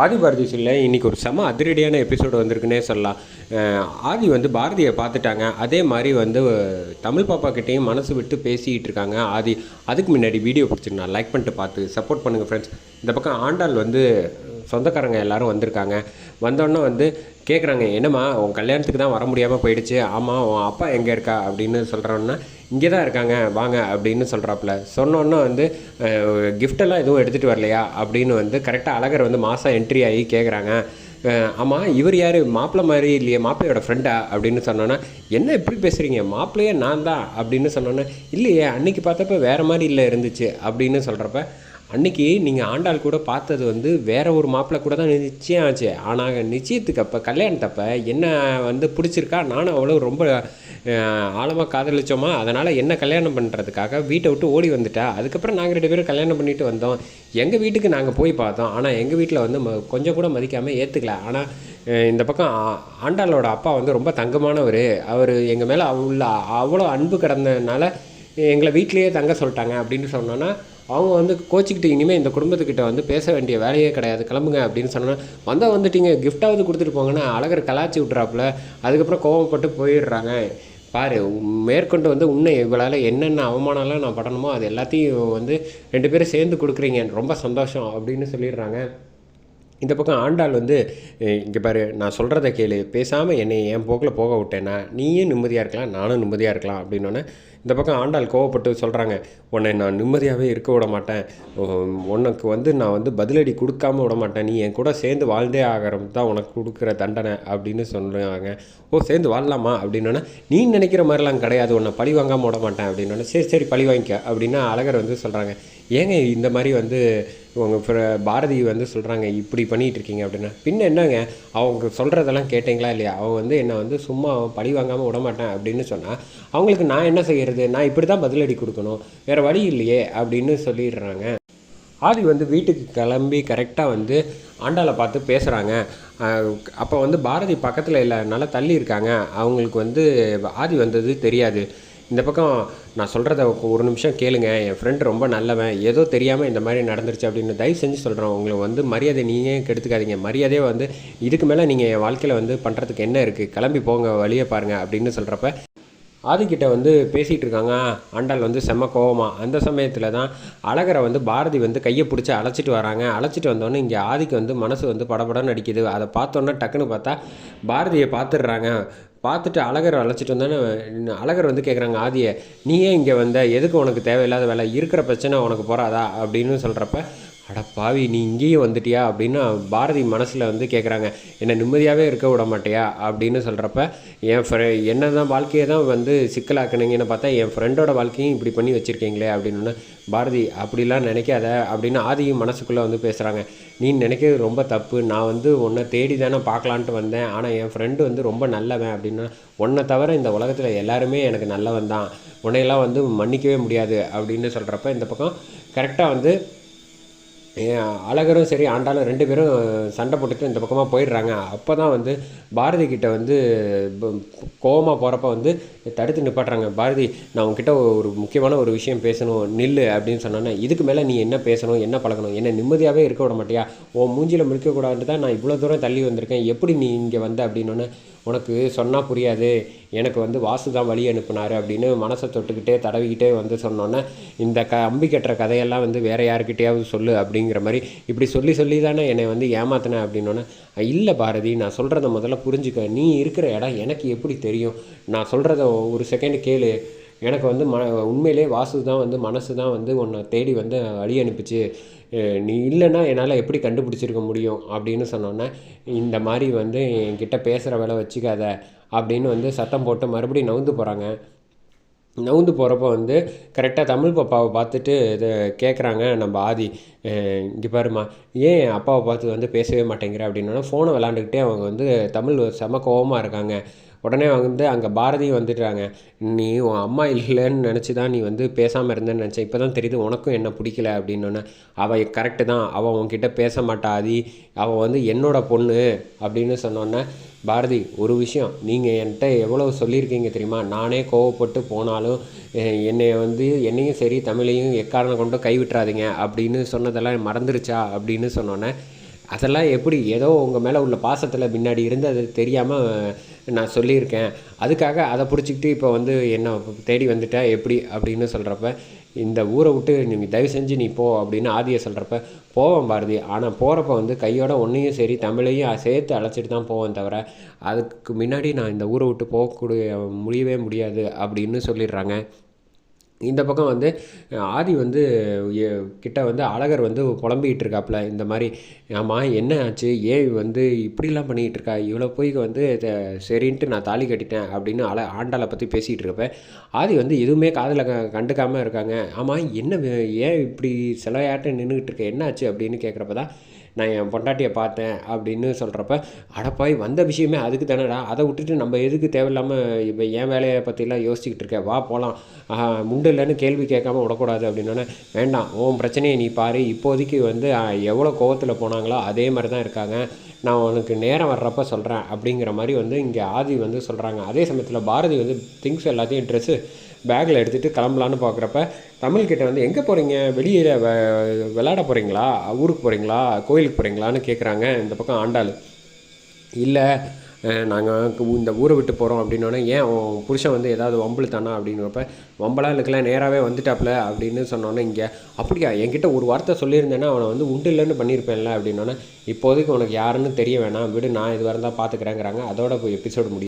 ஆதி பாரதி சொல்ல இன்றைக்கி ஒரு செம அதிரடியான எபிசோடு வந்திருக்குன்னே சொல்லலாம். ஆதி வந்து பாரதியை பார்த்துட்டாங்க. அதே மாதிரி வந்து தமிழ் பாப்பா கிட்டேயும் மனசு விட்டு பேசிக்கிட்டு இருக்காங்க. ஆதி அதுக்கு முன்னாடி வீடியோ பிடிச்சிருந்தா லைக் பண்ணிட்டு பார்த்து சப்போர்ட் பண்ணுங்கள் ஃப்ரெண்ட்ஸ் இந்த பக்கம் ஆண்டாள் வந்து சொந்தக்காரங்க எல்லாரும் வந்திருக்காங்க. வந்தோடனே வந்து கேட்குறாங்க என்னம்மா உன் கல்யாணத்துக்கு தான் வர முடியாமல் போயிடுச்சு. ஆமாம் உன் அப்பா எங்கே இருக்கா? அப்படின்னு சொல்கிறோன்னா இங்கே தான் இருக்காங்க வாங்க அப்படின்னு சொல்கிறாப்புல சொன்னோன்னே வந்து கிஃப்டெல்லாம் எதுவும் எடுத்துகிட்டு வரலையா? அப்படின்னு வந்து கரெக்டாக அழகர் வந்து மாதம் என்ட்ரி ஆகி கேட்குறாங்க ஆமாம் இவர் யார்? மாப்பிள்ளை மாதிரி இல்லையே மாப்பிள்ளையோட ஃப்ரெண்டா அப்படின்னு சொன்னோன்னா என்ன இப்படி பேசுகிறீங்க மாப்பிள்ளையே நான் தான். அப்படின்னு சொன்னோன்னே இல்லையே அன்னைக்கு பார்த்தப்ப வேறு மாதிரி இல்லை இருந்துச்சு. அப்படின்னு சொல்கிறப்ப அன்னைக்கு நீங்கள் ஆண்டாள் கூட பார்த்தது வந்து வேற ஒரு மாப்பிள்ளை கூட தான் நிச்சயம் ஆச்சு. ஆனால் நிச்சயத்துக்கு அப்போ கல்யாணத்தப்போ என்ன வந்து பிடிச்சிருக்கா? நானும் அவ்வளோ ரொம்ப ஆழமாக காதலிச்சோமா? அதனால் என்ன கல்யாணம் பண்ணுறதுக்காக வீட்டை விட்டு ஓடி வந்துட்டா? அதுக்கப்புறம் நாங்கள் ரெண்டு பேரும் கல்யாணம் பண்ணிட்டு வந்தோம். எங்கள் வீட்டுக்கு நாங்கள் போய் பார்த்தோம். ஆனால் எங்கள் வீட்டில் வந்து ம- கொஞ்சம் கூட மதிக்காமல் ஏற்றுக்கல ஆனால் இந்த பக்கம் ஆ- ஆண்டாளோட அப்பா வந்து ரொம்ப தங்கமானவர். அவர் எங்கள் மேலே அவ்வளோ அவ்வளோ அன்பு கிடந்ததுனால எங்களை வீட்டிலேயே தங்க சொல்லிட்டாங்க அப்படின்னு சொன்னோன்னா அவங்க வந்து கோச்சிக்கிட்டு இனிமேல் இந்த குடும்பத்துக்கிட்ட வந்து பேச வேண்டிய வேலையே கிடையாது. கிளம்புங்க அப்படின்னு சொன்னோன்னா வந்தால் வந்துட்டீங்க கிஃப்டாவது கொடுத்துட்டு போங்கன்னா அழகர் கலாச்சி விட்றாப்புல அதுக்கப்புறம் கோவப்பட்டு போயிடுறாங்க. பாரு மேற்கொண்டு வந்து உன்னை இவளால் என்னென்ன அவமானம்லாம் நான் படணுமோ அது எல்லாத்தையும் வந்து ரெண்டு பேரும் சேர்ந்து கொடுக்குறீங்க. ரொம்ப சந்தோஷம் அப்படின்னு சொல்லிடுறாங்க. இந்த பக்கம் ஆண்டாள் வந்து இங்கே பாரு நான் சொல்கிறத கேளு. பேசாமல் என்னை என் போக்கில் போக விட்டேன்னா நீயும் நிம்மதியாக இருக்கலாம் நானும் நிம்மதியாக இருக்கலாம். அப்படின்னோடனே இந்த பக்கம் ஆண்டாள் கோவப்பட்டு சொல்கிறாங்க உன்னை நான் நிம்மதியாகவே இருக்க விட மாட்டேன். உனக்கு வந்து நான் வந்து பதிலடி கொடுக்காம விட மாட்டேன். நீ என் கூட சேர்ந்து வாழ்ந்தே ஆகிறது தான் உனக்கு கொடுக்குற தண்டனை அப்படின்னு சொல்லுவாங்க ஓ சேர்ந்து வாழலாமா? அப்படின்னா நீ நினைக்கிற மாதிரிலாம் கிடையாது. உன்னை பழி வாங்காமல் விட மாட்டேன். அப்படின்னா சரி சரி பழி வாங்கிக்க. அப்படின்னா அழகர் வந்து சொல்கிறாங்க ஏங்க இந்த மாதிரி வந்து உங்கள் பாரதி வந்து சொல்கிறாங்க இப்படி பண்ணிகிட்டு இருக்கீங்க அப்படின்னா? பின்ன என்னங்க அவங்க சொல்கிறதெல்லாம் கேட்டிங்களா இல்லையா? அவங்க வந்து என்னை வந்து சும்மா பழி வாங்காமல் விட மாட்டேன் அப்படின்னு சொன்னால் அவங்களுக்கு நான் என்ன செய்கிறது நான் இப்படி தான் பதிலடி கொடுக்கணும். வேறு வழி இல்லையே அப்படின்னு சொல்லிடுறாங்க. ஆதி வந்து வீட்டுக்கு கிளம்பி கரெக்டாக வந்து ஆண்டாளை பார்த்து பேசுகிறாங்க அப்போ வந்து பாரதி பக்கத்தில் இல்லாதனால தள்ளி இருக்காங்க. அவங்களுக்கு வந்து ஆதி வந்தது தெரியாது. இந்த பக்கம் நான் சொல்கிறத ஒரு நிமிஷம் கேளுங்க. என் ஃப்ரெண்டு ரொம்ப நல்லவன். ஏதோ தெரியாமல் இந்த மாதிரி நடந்துருச்சு அப்படின்னு தயவு செஞ்சு சொல்கிறேன் உங்களுக்கு வந்து மரியாதை நீங்கள் கெடுத்துக்காதீங்க. மரியாதையே வந்து இதுக்கு மேலே நீங்கள் என் வாழ்க்கையில் வந்து பண்ணுறதுக்கு என்ன இருக்குது கிளம்பி போங்க வழியை பாருங்கள் அப்படின்னு சொல்கிறப்ப ஆதிக்கிட்ட வந்து பேசிகிட்டு இருக்காங்க. ஆண்டாள் வந்து செம்ம கோவமா. அந்த சமயத்தில் தான் அழகரை வந்து பாரதி வந்து கையை பிடிச்சி அழைச்சிட்டு வராங்க. அழைச்சிட்டு வந்தோடனே இங்கே ஆதிக்கு வந்து மனசு வந்து படபடன்னு அடிக்குது. அதை பார்த்தோன்னே டக்குன்னு பார்த்தா பாரதியை பார்த்துடுறாங்க. பார்த்துட்டு அழகர் அழைச்சிட்டு வந்தோன்னே அழகர் வந்து கேட்குறாங்க ஆதியை நீ ஏன் இங்கே வந்த? எதுக்கு உனக்கு தேவையில்லாத வேலை? இருக்கிற பிரச்சனை உனக்கு போகாதா அப்படின்னு சொல்கிறப்ப அடப்பாவி பாவி நீ இங்கேயும் வந்துட்டியா? அப்படின்னு பாரதி மனசில் வந்து கேட்குறாங்க என்னை நிம்மதியாகவே இருக்க விட மாட்டியா? அப்படின்னு சொல்கிறப்ப என் ஃப்ரெ என்ன தான் வாழ்க்கையை தான் வந்து சிக்கலாக்குனீங்கன்னு பார்த்தா என் ஃப்ரெண்டோட வாழ்க்கையும் இப்படி பண்ணி வச்சுருக்கீங்களே? அப்படின்னு பாரதி அப்படிலாம் நினைக்காத அப்படின்னு ஆதியும் மனசுக்குள்ளே வந்து பேசுகிறாங்க நீ நினைக்கிறது ரொம்ப தப்பு. நான் வந்து உன்னை தேடி தானே பார்க்கலான்ட்டு வந்தேன். ஆனால் என் ஃப்ரெண்டு வந்து ரொம்ப நல்லவன். அப்படின்னா உன்னை தவிர இந்த உலகத்தில் எல்லாருமே எனக்கு நல்லவன் தான் உன்னையெல்லாம் வந்து மன்னிக்கவே முடியாது. அப்படின்னு சொல்கிறப்ப இந்த பக்கம் கரெக்டாக வந்து அழகரும் சரி ஆண்டாலும் ரெண்டு பேரும் சண்டை போட்டுட்டு இந்த பக்கமாக போயிடுறாங்க. அப்போ தான் வந்து பாரதி கிட்ட வந்து கோவமாக போகிறப்ப வந்து தடுத்து நிப்பாட்டுறாங்க. பாரதி நான் உங்ககிட்ட ஒரு முக்கியமான ஒரு விஷயம் பேசணும் நில்லு அப்படின்னு சொன்னோன்னே இதுக்கு மேலே நீ என்ன பேசணும் என்ன பழகணும்? என்ன நிம்மதியாகவே இருக்க விட மாட்டியா? உன் மூஞ்சியில் முடிக்கக்கூடாது தான் நான் இவ்வளோ தூரம் தள்ளி வந்திருக்கேன். எப்படி நீ இங்கே வந்த அப்படின்னோடனே உனக்கு சொன்னால் புரியாது. எனக்கு வந்து வாசு தான் வழி அனுப்புனார் அப்படின்னு மனசை தொட்டுக்கிட்டே தடவிக்கிட்டே வந்து சொன்னோன்னே இந்த க அம்பி கட்டுற கதையெல்லாம் வந்து வேறு யாருக்கிட்டேயாவது சொல்லு அப்படிங்கிற மாதிரி இப்படி சொல்லி சொல்லி தானே என்னை வந்து ஏமாத்தினேன் அப்படின்னோன்னே இல்லை பாரதி நான் சொல்கிறத முதல்ல புரிஞ்சுக்க. நீ இருக்கிற இடம் எனக்கு எப்படி தெரியும்? நான் சொல்கிறத ஒரு செகண்ட் கேளு. எனக்கு வந்து ம உண்மையிலே வாசு தான் வந்து மனசு தான் வந்து உன்னை தேடி வந்து வழி அனுப்பிச்சு நீ இல்லைன்னா என்னால் எப்படி கண்டுபிடிச்சிருக்க முடியும்? அப்படின்னு சொன்னோன்னே இந்த மாதிரி வந்து என்கிட்ட பேசுகிற வேலை வச்சுக்காத அப்படின்னு வந்து சத்தம் போட்டு மறுபடியும் நவுந்து போகிறாங்க நவுந்து போகிறப்ப வந்து கரெக்டாக தமிழ் பாப்பாவை பார்த்துட்டு இது கேட்குறாங்க நம்ம ஆதி இங்கே பாருமா ஏன் அப்பாவை பார்த்து வந்து பேசவே மாட்டேங்கிற? அப்படின்னா ஃபோனை விளாண்டுக்கிட்டே அவங்க வந்து தமிழ் செம கோவமாக இருக்காங்க. உடனே வந்து அங்கே பாரதியும் வந்துடுறாங்க நீ உன் அம்மா இல்லைன்னு நினச்சி தான் நீ வந்து பேசாமல் இருந்தேன்னு நினச்சேன். இப்போ தான் தெரியுது உனக்கும் என்ன பிடிக்கல அப்படின்னொன்னே அவள் கரெக்டு தான். அவள் உன்கிட்ட பேச மாட்டா அவள் வந்து என்னோட பொண்ணு அப்படின்னு சொன்னோன்னே பாரதி ஒரு விஷயம். நீங்கள் என்கிட்ட எவ்வளோ சொல்லியிருக்கீங்க தெரியுமா? நானே கோவப்பட்டு போனாலும் என்னை வந்து என்னையும் சரி தமிழையும் எக்காரணம் கொண்டு கைவிட்டுறாதீங்க அப்படின்னு சொன்னதெல்லாம் மறந்துருச்சா? அப்படின்னு சொன்னோன்னே அதெல்லாம் எப்படி? ஏதோ உங்கள் மேலே உள்ள பாசத்தில் முன்னாடி இருந்து அது தெரியாமல் நான் சொல்லியிருக்கேன். அதுக்காக அதை பிடிச்சிக்கிட்டு இப்போ வந்து என்ன தேடி வந்துட்டேன் எப்படி அப்படின்னு சொல்கிறப்ப இந்த ஊரை விட்டு நீ தயவு செஞ்சு நீ போ அப்படின்னு ஆதியை சொல்கிறப்ப போவேன் பாரதி. ஆனால் போகிறப்ப வந்து கையோட ஒன்றையும் சரி தமிழையும் சேர்த்து அழைச்சிட்டு தான் போவேன் தவிர அதுக்கு முன்னாடி நான் இந்த ஊரை விட்டு போகக்கூடிய முடியவே முடியாது அப்படின்னு சொல்லிடுறாங்க. இந்த பக்கம் வந்து ஆதி வந்து கிட்ட வந்து அழகர் வந்து புலம்பிக்கிட்டு இருக்காப்புல இந்த மாதிரி ஆமாம் என்ன ஆச்சு? ஏன் வந்து இப்படிலாம் பண்ணிக்கிட்டு இருக்கா இவ்வளோ போய் வந்து சரின்ட்டு நான் தாலி கட்டிட்டேன் அப்படின்னு அழ ஆண்டாளை பற்றி பேசிகிட்டு இருக்கப்ப ஆதி வந்து எதுவுமே காதில் க கண்டுக்காமல் இருக்காங்க. ஆமாம் என்ன வே- ஏன் இப்படி சிலையாட்டம் நின்றுக்கிட்டு இருக்க என்ன ஆச்சு? அப்படின்னு கேட்குறப்ப தான் நான் என் பொண்டாட்டியை பார்த்தேன் அப்படின்னு சொல்கிறப்ப அடப்பாய் வந்த விஷயமே அதுக்கு தானடா. அதை விட்டுட்டு நம்ம எதுக்கு தேவையில்லாமல் இப்போ என் வேலையை பற்றிலாம் யோசிச்சுக்கிட்டு இருக்கேன் வா போகலாம் முண்டு இல்லைன்னு கேள்வி கேட்காம விடக்கூடாது அப்படின்னோடனே வேண்டாம் உன் பிரச்சனையை நீ பாரு. இப்போதைக்கு வந்து எவ்வளோ கோவத்தில் போனாங்களோ அதே மாதிரி தான் இருக்காங்க. நான் உனக்கு நேரம் வர்றப்ப சொல்கிறேன் அப்படிங்கிற மாதிரி வந்து இங்கே ஆதி வந்து சொல்கிறாங்க அதே சமயத்தில் பாரதி வந்து திங்ஸ் எல்லாத்தையும் ட்ரெஸ்ஸு பேக்கில் எடுத்துகிட்டு கிளம்பலான்னு பார்க்குறப்ப தமிழ்கிட்ட வந்து எங்கே போகிறீங்க வெளியில் விளையாட போகிறீங்களா ஊருக்கு போகிறீங்களா கோயிலுக்கு போகிறீங்களான்னு கேட்குறாங்க இந்த பக்கம் ஆண்டாள். இல்லை நாங்கள் இந்த ஊரை விட்டு போகிறோம் அப்படின்னோடனே ஏன் உன் புருஷன் வந்து ஏதாவது வம்புல தானா? அப்படிங்கிறப்ப வம்பலாம் இருக்கலாம் நேராகவே வந்துட்டாப்ல. அப்படின்னு சொன்னோன்னே இங்கே அப்படியா? என்கிட்ட ஒரு வார்த்தை சொல்லியிருந்தேன்னா அவனை வந்து உண்டு இல்லைன்னு பண்ணியிருப்பேன்ல. அப்படின்னோடனே இப்போதைக்கு உனக்கு யாருன்னு தெரிய வேணாம். விடு நான் இது இருந்தால் பார்த்துக்கிறேங்கிறாங்க அதோட எபிசோடு முடியும்